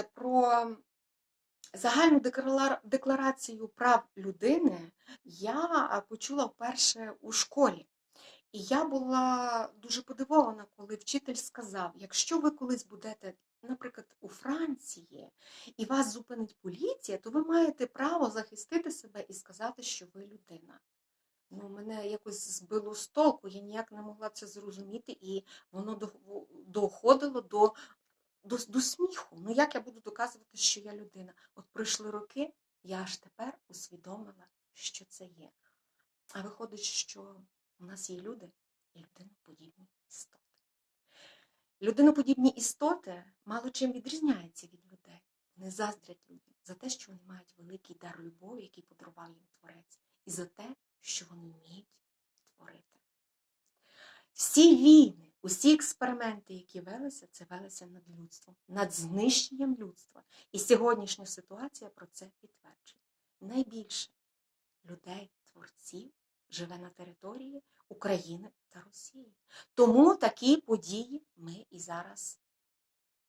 знаєте, про загальну декларацію прав людини я почула вперше у школі. І я була дуже подивована, коли вчитель сказав: якщо ви колись будете, наприклад, у Франції, і вас зупинить поліція, то ви маєте право захистити себе і сказати, що ви людина. Ну, мене якось збило з толку, я ніяк не могла це зрозуміти, і воно до, сміху. Ну як я буду доказувати, що я людина? От пройшли роки, я аж тепер усвідомила, що це є. А виходить, що у нас є люди і людиноподібні істоти. Людиноподібні істоти мало чим відрізняються від людей. Вони заздрять людям за те, що вони мають великий дар любові, який подарував їм Творець, і за те, що вони вміють творити. Всі війни, усі експерименти, які велися, це велися над людством, над знищенням людства. І сьогоднішня ситуація про це підтверджує. Найбільше людей, творців, живе на території України та Росії. Тому такі події ми і зараз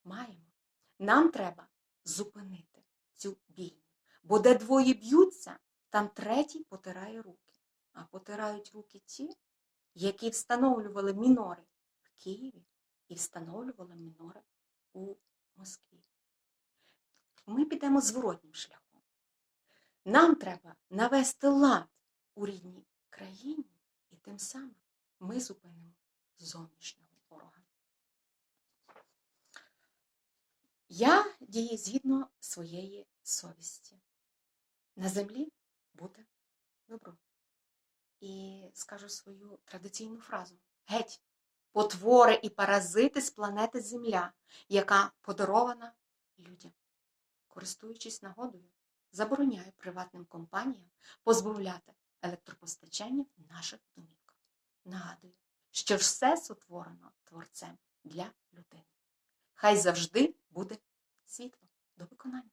маємо. Нам треба зупинити цю бійню. Бо де двоє б'ються, там третій потирає руки. А потирають руки ті, які встановлювали мінори Києві і встановлювали мінори у Москві. Ми підемо зворотнім шляхом. Нам треба навести лад у рідній країні, і тим самим ми зупинимо зовнішнього ворога. Я дію згідно своєї совісті. На землі буде добро. І скажу свою традиційну фразу: геть, потвори і паразити з планети Земля, яка подарована людям. Користуючись нагодою, забороняю приватним компаніям позбавляти електропостачання наших домівках. Нагадую, що все сотворено творцем для людини. Хай завжди буде світло до виконання.